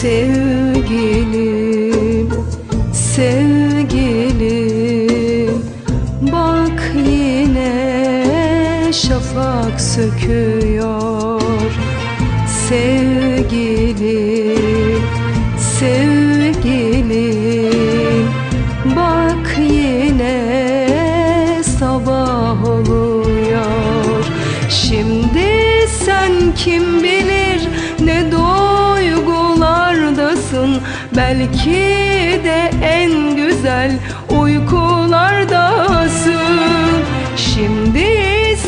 Sevgilim, sevgilim. Bak yine şafak söküyor. Sevgilim, sevgilim. Bak yine sabah oluyor. Şimdi sen kim bilir Belki de en güzel uykulardasın Şimdi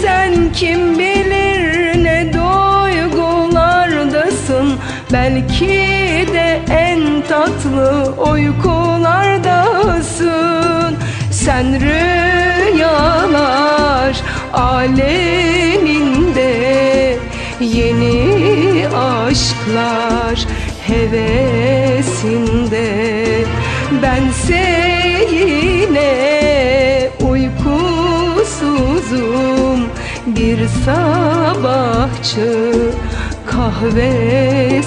sen kim bilir ne duygulardasın? Belki de en tatlı uykulardasın Sen rüyalar aleminde Yeni aşklar hevesinde Bense yine uykusuzum. Bir sabahçı kahvesinde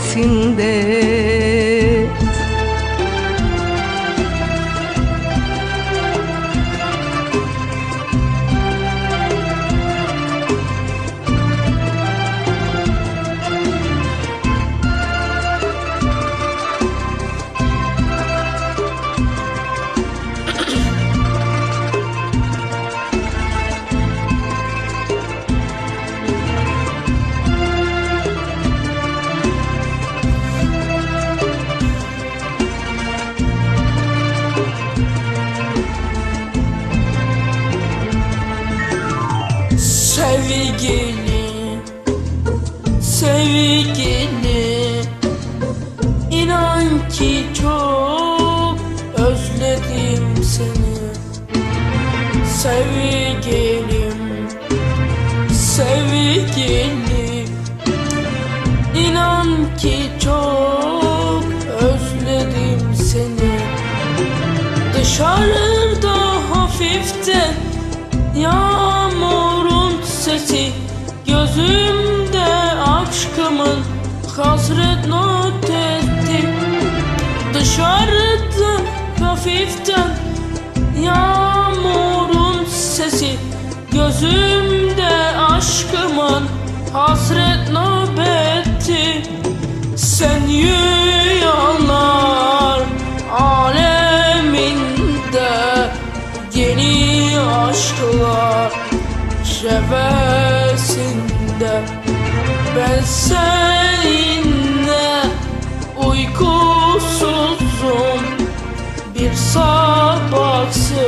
Sevgili, sevgili İnan ki çok özledim seni. Sevgilim, sevgilim İnan ki çok özledim seni. Dışarıda hafiften sesi Gözümde aşkımın Hasret not etti. Dışarıda hafiften Yağmurun sesi Gözümde aşkımın Hasret nöbeti Sen rüyalar aleminde Yeni aşklar şevesinde Ben seninle uykusuzum. Bir sabahsı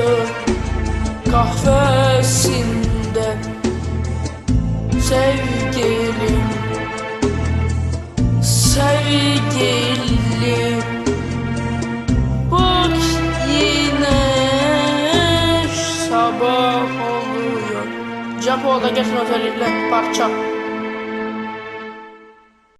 kahvesinde Sevgilim Sevgilim. Bak yine sabah oluyor. Japo'da geçen özellikle parça